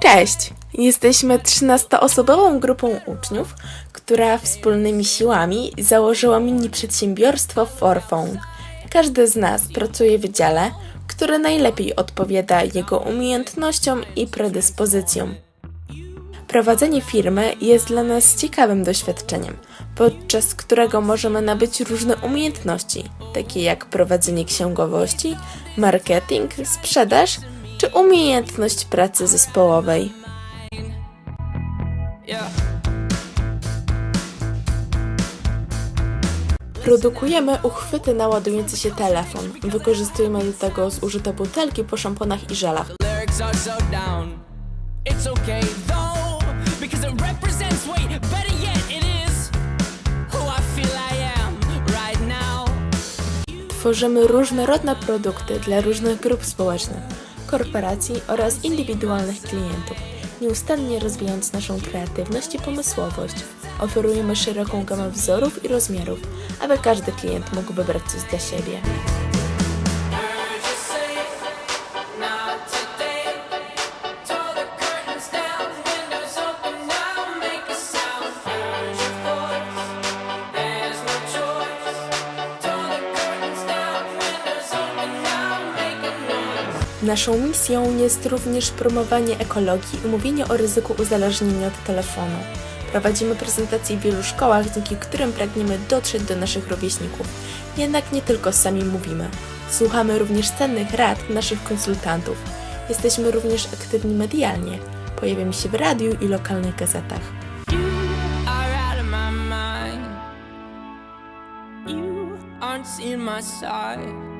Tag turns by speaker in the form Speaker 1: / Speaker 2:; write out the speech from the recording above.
Speaker 1: Cześć! Jesteśmy 13-osobową grupą uczniów, która wspólnymi siłami założyła mini przedsiębiorstwo Forphone. Każdy z nas pracuje w dziale, który najlepiej odpowiada jego umiejętnościom i predyspozycjom. Prowadzenie firmy jest dla nas ciekawym doświadczeniem, podczas którego możemy nabyć różne umiejętności, takie jak prowadzenie księgowości, marketing, sprzedaż czy umiejętność pracy zespołowej. Produkujemy uchwyty na ładujący się telefon. Wykorzystujemy do tego zużyte butelki po szamponach i żelach. Tworzymy różnorodne produkty dla różnych grup społecznych, korporacji oraz indywidualnych klientów, nieustannie rozwijając naszą kreatywność i pomysłowość. Oferujemy szeroką gamę wzorów i rozmiarów, aby każdy klient mógł wybrać coś dla siebie. Naszą misją jest również promowanie ekologii i mówienie o ryzyku uzależnienia od telefonu. Prowadzimy prezentacje w wielu szkołach, dzięki którym pragniemy dotrzeć do naszych rówieśników. Jednak nie tylko sami mówimy. Słuchamy również cennych rad naszych konsultantów. Jesteśmy również aktywni medialnie. Pojawiamy się w radiu i lokalnych gazetach.
Speaker 2: You